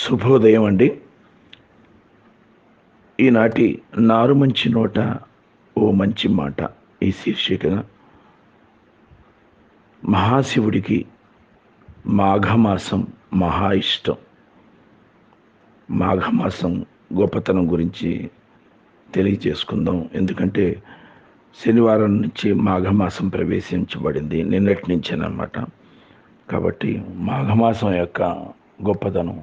శుభోదయం అండి. ఈనాటి నారు మంచి నోట ఓ మంచి మాట ఈ శీర్షికన. మహాశివుడికి మాఘమాసం మహా ఇష్టం. మాఘమాసం గొప్పతనం గురించి తెలియజేసుకుందాం. ఎందుకంటే శనివారం నుంచి మాఘమాసం ప్రవేశించబడింది నిన్నటి నుంచేనమాట కాబట్టి మాఘమాసం యొక్క గొప్పతనం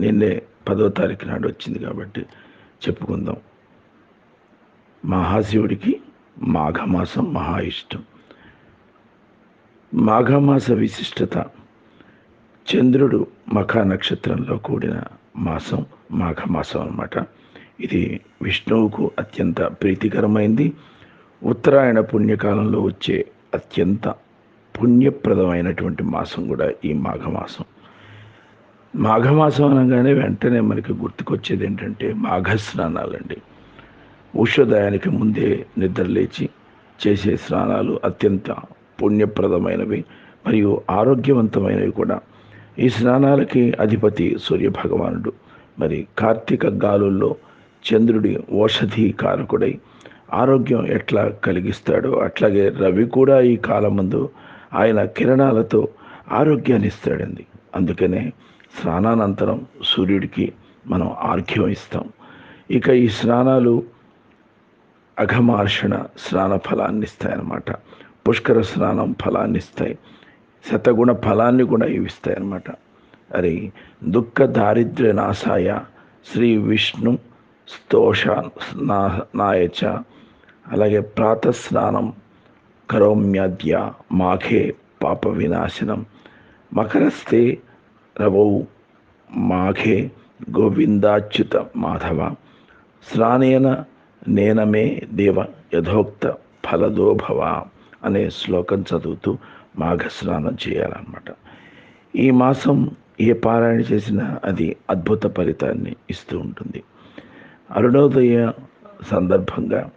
నిన్నే పదో తారీఖు నాడు వచ్చింది కాబట్టి చెప్పుకుందాం. మహాశివుడికి మాఘమాసం మహా ఇష్టం. మాఘమాస విశిష్టత చంద్రుడు మఖ నక్షత్రంలో కూడిన మాసం మాఘమాసం అన్నమాట. ఇది విష్ణువుకు అత్యంత ప్రీతికరమైంది. ఉత్తరాయణ పుణ్యకాలంలో వచ్చే అత్యంత పుణ్యప్రదమైనటువంటి మాసం కూడా ఈ మాఘమాసం. మాఘమాసం అనగానే వెంటనే మనకి గుర్తుకొచ్చేది ఏంటంటే మాఘ స్నానాలండి ఉషోదయానికి ముందే నిద్రలేచి చేసే స్నానాలు అత్యంత పుణ్యప్రదమైనవి మరియు ఆరోగ్యవంతమైనవి కూడా. ఈ స్నానాలకి అధిపతి సూర్యభగవానుడు. మరి కార్తీక గాలుల్లో చంద్రుడి ఓషధి కారకుడై ఆరోగ్యం ఎట్లా కలిగిస్తాడో అట్లాగే రవి కూడా ఈ కాలం ముందు ఆయన కిరణాలతో ఆరోగ్యాన్ని ఇస్తాడండి అందుకనే స్నానానంతరం సూర్యుడికి మనం ఆర్ఘ్యం ఇస్తాం. ఇక ఈ స్నానాలు అఘమార్షణ స్నాన ఫలాన్ని ఇస్తాయన్నమాట. పుష్కర స్నానం ఫలాన్ని ఇస్తాయి. శతగుణ ఫలాన్ని కూడా ఇవి ఇస్తాయన్నమాట. అరే దుఃఖ దారిద్ర్య నాశాయ శ్రీ విష్ణు స్తోష నాయచ అలాగే ప్రాతస్నానం కరోమ్యాద్య మాఘే పాప వినాశనం. మకరస్తే రవౌ మాఘే గోవిందాచ్యుత మాధవ స్నానేన నేనమే దేవ యథోక్త ఫలదోభవ అనే శ్లోకం చదువుతూ మాఘ స్నానం చేయాలన్నమాట. ఈ మాసం ఏ పారాయణ చేసినా అది అద్భుత ఫలితాన్ని ఇస్తూ ఉంటుంది. అరుణోదయ సందర్భంగా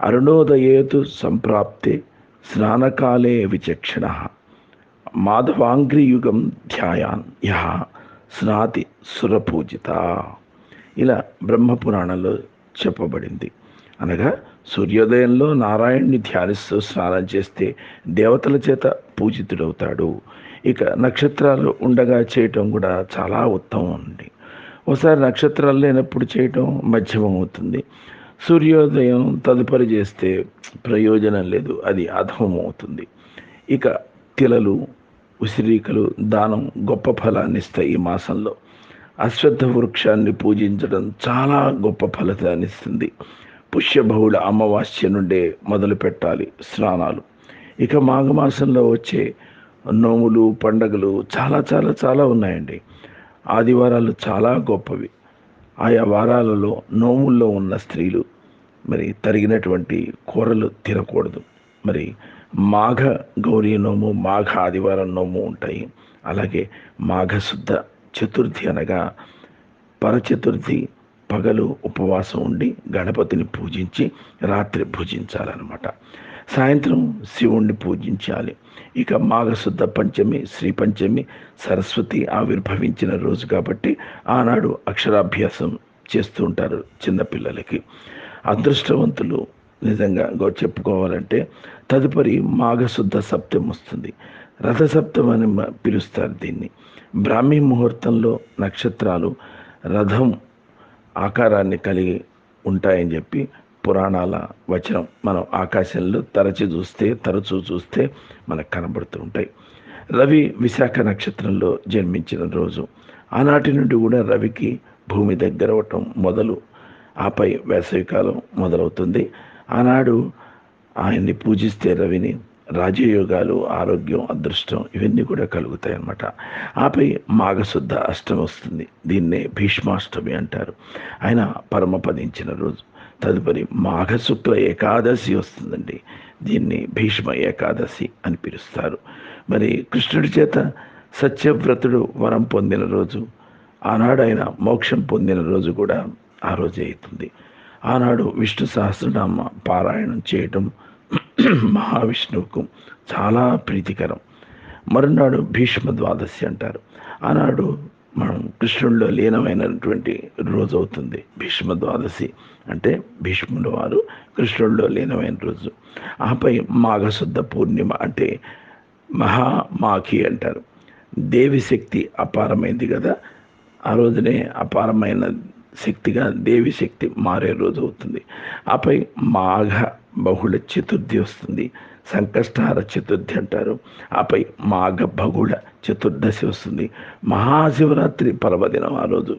అరుణోదయేతు సంప్రాప్తే స్నానకాలే విచక్షణ మాధవాంగ్రియుగం ధ్యాయాన్. యహ స్నాతి సురపూజిత. ఇలా బ్రహ్మపురాణంలో చెప్పబడింది. అనగా సూర్యోదయంలో నారాయణుని ధ్యానిస్తూ స్నానం చేస్తే దేవతల చేత పూజితుడవుతాడు. ఇక నక్షత్రాలు ఉండగా చేయటం కూడా చాలా ఉత్తమం అండి. ఒకసారి నక్షత్రాలు లేనప్పుడు చేయటం మధ్యమం అవుతుంది. సూర్యోదయం తదుపరి చేస్తే ప్రయోజనం లేదు అది అధమం అవుతుంది. ఇక తిలలు ఉసిరికలు దానం గొప్ప ఫలాన్ని ఇస్తాయి ఈ మాసంలో. అశ్వత్థ వృక్షాన్ని పూజించడం చాలా గొప్ప ఫలితాన్ని ఇస్తుంది. పుష్యబహుళ అమావాస్య నుండే మొదలు పెట్టాలి స్నానాలు. ఇక మాఘమాసంలో వచ్చే నోములు పండగలు చాలా చాలా చాలా ఉన్నాయండి. ఆదివారాలు చాలా గొప్పవి. ఆయా వారాలలో నోముల్లో ఉన్న స్త్రీలు మరి తరిగినటువంటి కూరలు తినకూడదు. మరి మాఘ గౌరీ నోము మాఘ ఆదివారం నోము ఉంటాయి. అలాగే మాఘశుద్ధ చతుర్థి అనగా పరచతుర్థి పగలు ఉపవాసం ఉండి గణపతిని పూజించి రాత్రి భుజించాలన్నమాట. సాయంత్రం శివుణ్ణి పూజించాలి. ఇక మాఘశుద్ధ పంచమి శ్రీ పంచమి సరస్వతి ఆవిర్భవించిన రోజు కాబట్టి ఆనాడు అక్షరాభ్యాసం చేస్తూ ఉంటారు చిన్నపిల్లలకి. అదృష్టవంతులు నిజంగా చెప్పుకోవాలంటే తదుపరి మాఘశుద్ధ సప్తం వస్తుంది. రథసప్తం అని పిలుస్తారు దీన్ని. బ్రాహ్మీ ముహూర్తంలో నక్షత్రాలు రథం ఆకారాన్ని కలిగి ఉంటాయని చెప్పి పురాణాల వచనం మనం ఆకాశంలో తరచి చూస్తే తరచూ చూస్తే మనకు కనబడుతూ ఉంటాయి. రవి విశాఖ నక్షత్రంలో జన్మించిన రోజు. ఆనాటి నుండి కూడా రవికి భూమి దగ్గర అవటం మొదలు ఆపై వేసవికాలం మొదలవుతుంది. ఆనాడు ఆయన్ని పూజిస్తే రవిని రాజయోగాలు ఆరోగ్యం అదృష్టం ఇవన్నీ కూడా కలుగుతాయి అన్నమాట ఆపై మాఘశుద్ధ అష్టమి వస్తుంది. దీన్నే భీష్మాష్టమి అంటారు. ఆయన పరమపదించిన రోజు. తదుపరి మాఘశుక్ల ఏకాదశి వస్తుందండి. దీన్ని భీష్మ ఏకాదశి అని పిలుస్తారు. మరి కృష్ణుడి చేత సత్యవ్రతుడు వరం పొందిన రోజు ఆనాడు ఆయన మోక్షం పొందిన రోజు కూడా ఆ రోజే అవుతుంది. ఆనాడు విష్ణు సహస్రనామ పారాయణం చేయటం మహావిష్ణువుకు చాలా ప్రీతికరం. మరునాడు భీష్మ ద్వాదశి అంటారు. ఆనాడు మనం కృష్ణుడిలో లీనమైనటువంటి రోజు అవుతుంది. భీష్మ ద్వాదశి అంటే భీష్ముడు వారు కృష్ణుడిలో లీనమైన రోజు. ఆపై మాఘశుద్ధ పూర్ణిమ అంటే మహామాఖి అంటారు. దేవి శక్తి అపారమైంది కదా. ఆ రోజునే అపారమైన శక్తిగా దేవి శక్తి మారే రోజు అవుతుంది. ఆపై మాఘ బహుళ చతుర్థి వస్తుంది. సంకష్టహార చతుర్థి అంటారు. ఆపై మాఘ బహుళ చతుర్దశి వస్తుంది. మహాశివరాత్రి పర్వదినం ఆ రోజు.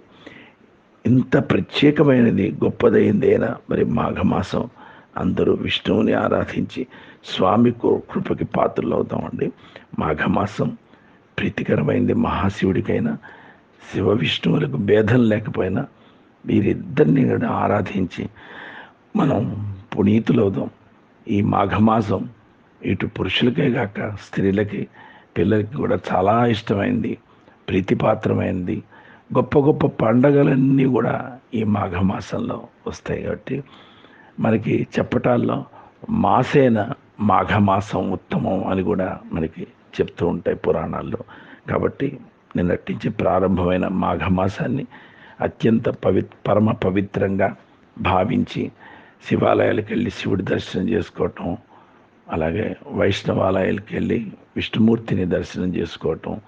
ఇంత ప్రత్యేకమైనది గొప్పదైంది అయినా మరి మాఘమాసం అందరూ విష్ణువుని ఆరాధించి స్వామి కృపకి పాత్రలు అవుతామండి. మాఘమాసం ప్రీతికరమైంది మహాశివుడికైనా శివ విష్ణువులకు భేదం లేకపోయినా వీరిద్దరిని కూడా ఆరాధించి మనం పునీతులవుదాం. ఈ మాఘమాసం ఇటు పురుషులకే కాక స్త్రీలకి పిల్లలకి కూడా చాలా ఇష్టమైంది ప్రీతిపాత్రమైంది. గొప్ప గొప్ప పండగలన్నీ కూడా ఈ మాఘమాసంలో వస్తాయి కాబట్టి మనకి చెప్పటాల్లో మాసేన మాఘమాసం ఉత్తమం అని కూడా మనకి చెప్తూ ఉంటాయి పురాణాల్లో. కాబట్టి నిన్నటించి ప్రారంభమైన మాఘమాసాన్ని అత్యంత పవి పరమ పవిత్రంగా భావించి శివాలయాలకు వెళ్ళి శివుడి దర్శనం చేసుకోవటం అలాగే వైష్ణవాలయాలకు వెళ్ళి విష్ణుమూర్తిని దర్శనం చేసుకోవటం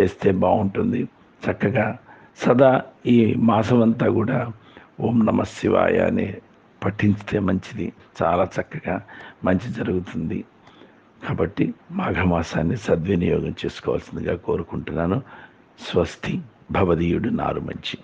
చేస్తే బాగుంటుంది. చక్కగా సదా ఈ మాసం అంతా కూడా ఓం నమ శివాయ అని పఠించితే మంచిది. చాలా చక్కగా మంచి జరుగుతుంది. కాబట్టి మాఘమాసాన్ని సద్వినియోగం చేసుకోవాల్సిందిగా కోరుకుంటున్నాను. స్వస్తి భవదీయుడు నారు మంచి